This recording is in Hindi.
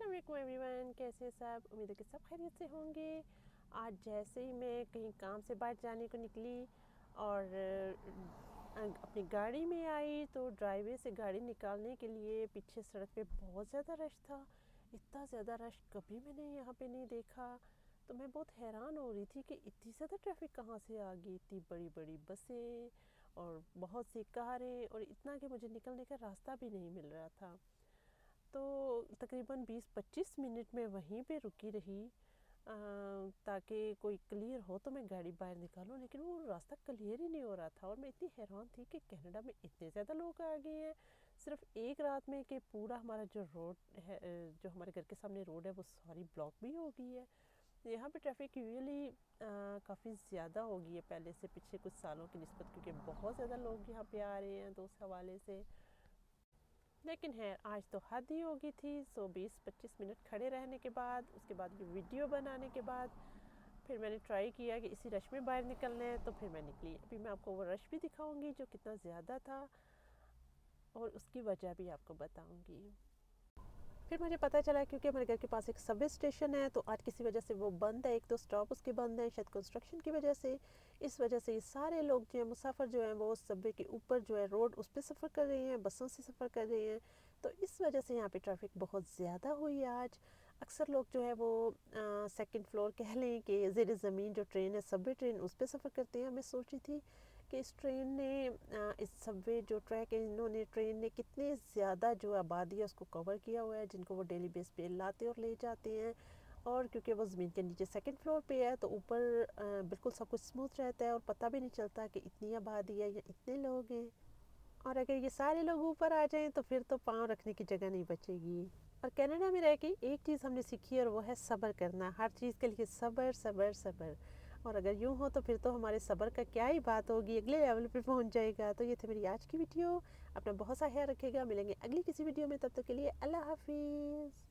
वालेकुम एवरीवन कैसे सब? उम्मीद है कि सब खैरियत से होंगे। आज जैसे ही मैं कहीं काम से बाहर जाने को निकली और अपनी गाड़ी में आई तो ड्राइवे से गाड़ी निकालने के लिए पीछे सड़क पे बहुत ज़्यादा रश था। इतना ज़्यादा रश कभी मैंने यहाँ पे नहीं देखा। तो मैं बहुत हैरान हो रही थी कि इतनी ज़्यादा ट्रैफ़िक कहाँ से आ गई? इतनी बड़ी बड़ी बसें और बहुत सी कारें और इतना कि मुझे निकलने का रास्ता भी नहीं मिल रहा था। तो तकरीबन 20-25 मिनट में वहीं पे रुकी रही ताकि कोई क्लियर हो तो मैं गाड़ी बाहर निकालूं, लेकिन वो रास्ता क्लियर ही नहीं हो रहा था और मैं इतनी हैरान थी कि कनाडा में इतने ज़्यादा लोग आ गए हैं। सिर्फ़ एक रात में कि पूरा हमारा जो रोड है जो हमारे घर के सामने रोड है, वो सारी ब्लॉक भी हो गई है। यहाँ पे ट्रैफ़िक यूजली काफ़ी ज़्यादा हो गई है, पहले से पिछले कुछ सालों की नस्बत, क्योंकि बहुत ज़्यादा लोग यहाँ पे आ रहे हैं दोस्त हवाले से। लेकिन है, आज तो हद ही होगी थी, सो बीस पच्चीस मिनट खड़े रहने के बाद, उसके बाद ये वीडियो बनाने के बाद, फिर मैंने ट्राई किया कि इसी रश में बाहर निकलना है तो फिर मैं निकली। अभी मैं आपको वो रश भी दिखाऊँगी जो कितना ज़्यादा था, और उसकी वजह भी आपको बताऊँगी। फिर मुझे पता चला क्योंकि हमारे घर के पास एक सबवे स्टेशन है तो आज किसी वजह से वो बंद है, एक तो स्टॉप उसके बंद है, शायद कंस्ट्रक्शन की वजह से। इस वजह से ये सारे लोग जो है, मुसाफर जो हैं, वो सबवे के ऊपर जो है रोड उस पर सफ़र कर रहे हैं, बसों से सफ़र कर रहे हैं। तो इस वजह से यहाँ पे ट्रैफ़िक बहुत ज़्यादा हुई है आज। अक्सर लोग जो है वो सेकंड फ्लोर कह लें कि ज़ेर ज़मीन जो ट्रेन है सबवे ट्रेन उस पर सफ़र करते हैं, मैं सोची थी। कि इस ट्रेन ने इस सबवे जो ट्रैक है, इन्होंने ट्रेन ने कितने ज़्यादा जो आबादी है उसको कवर किया हुआ है, जिनको वो डेली बेस पे लाते और ले जाते हैं। और क्योंकि वो ज़मीन के नीचे सेकंड फ्लोर पे है तो ऊपर बिल्कुल सब कुछ स्मूथ रहता है और पता भी नहीं चलता कि इतनी आबादी है या इतने लोग हैं। और अगर ये सारे लोग ऊपर आ जाएँ तो फिर तो पाँव रखने की जगह नहीं बचेगी। और कनाडा में रह के एक चीज़ हमने सीखी है और वो है सब्र करना। हर चीज़ के लिए सब्र सब्र सब्र। और अगर यूँ हो तो फिर तो हमारे सब्र का क्या ही बात होगी। अगले लेवल पर पहुँच जाएगा। तो ये थे मेरी आज की वीडियो अपना बहुत सा ख्याल रखेगा मिलेंगे अगली किसी वीडियो में। तब तक के लिए अल्लाह हाफिज़।